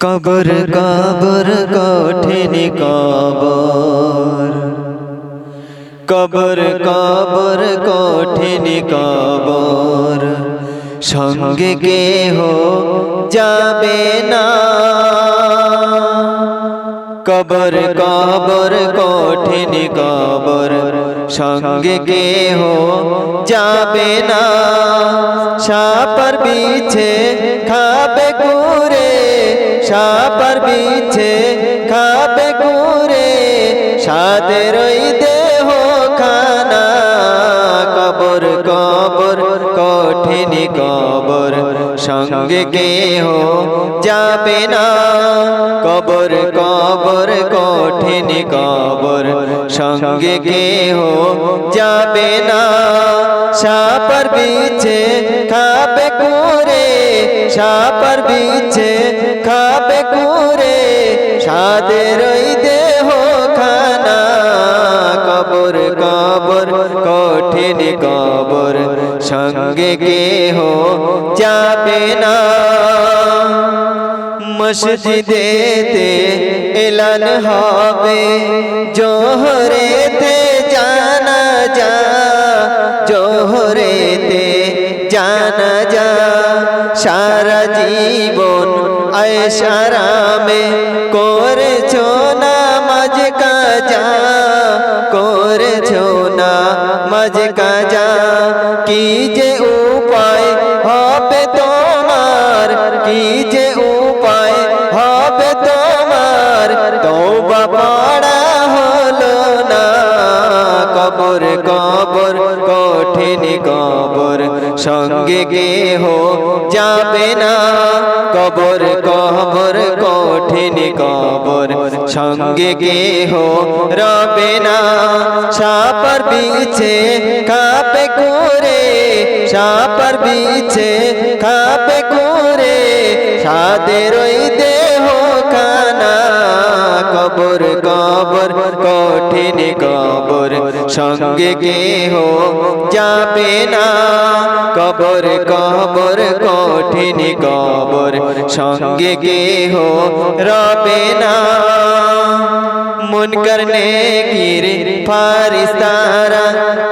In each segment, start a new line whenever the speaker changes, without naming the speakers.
কবর কবর, কঠিন কবর। কবর কবর, কঠিন কবর। সঙ্গে কেহ যাবে না। কবর কবর, কঠিন কবর। সঙ্গে কেহ যাবে না। সাপার বিছে খাবে কুরে। সাপার বিছে খাবে কুরে সাদের ওই দেহ খানা কবর কবর, কঠিন কবর, সঙ্গে কেহ যাবে না। কবর কবর, কঠিন কবর, সঙ্গে কেহ যাবে না। সাপার বিছে খাবে কুরে সাপার বিছে কুরে সাদের ওই দেহ খানা কবর কবর, কঠিন কবর, সঙ্গে কেহ যাবে না। মসজিদেতে এলান হবে, জোহরেতে জানা যা, জোহরেতে জানা যা। সারা জীবন আয়সারামে করেছ নামাজ কাজা, করেছ নামাজ কাজা। কি যে উপায় হবে তোমার, কি যে উপায় হবে তোমার, তওবা পড়া হলো না। কবর কবর কঠিন কবর। সঙ্গে কেহ যাবে না। কবর কবর, কঠিন কবর। সঙ্গে কেহ রবে না। সাপার বিছে খাপে করে সাপার বিছে খাপে করে সাদের ওই খানা কবর কবর, কঠিন কবর। সঙ্গে কেহ যাবে না। কবর কবর, কঠিন কবর। সঙ্গে কেহ রবে না। মন করনে গিরে ফারিস্তারা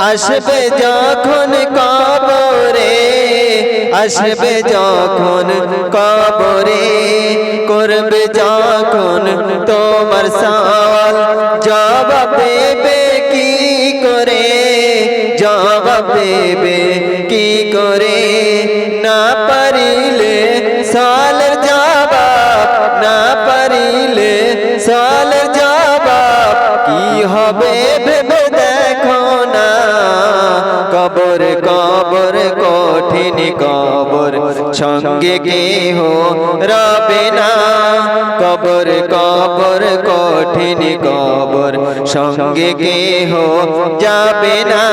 আসবে যখন কবরে, আসবে যখন কবরে। করবে যখন তোমার সওয়াল? জবাব দেবে কি করে? জবাব দেবে কি করে? না পারিলে সালের জবাব, না পারিলে সালের কবর কবর, কঠিন কবর। সঙ্গে কেহ রবে না। কবর কবর, কঠিন কবর। সঙ্গে কেহ যাবে না।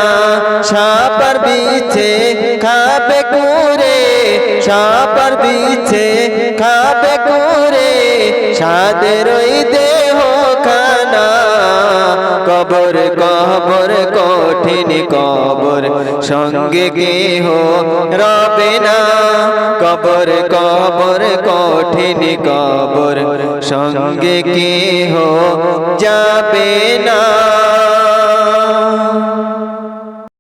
সাপার বিছে খাবে কুরে সাপার বিছে খাবে কুরে সাদের খানা কবর কবর, কঠিন কবর। সঙ্গে কেহ রবে না। কবর কবর, কঠিন কবর। সঙ্গে কেহ যাবে না।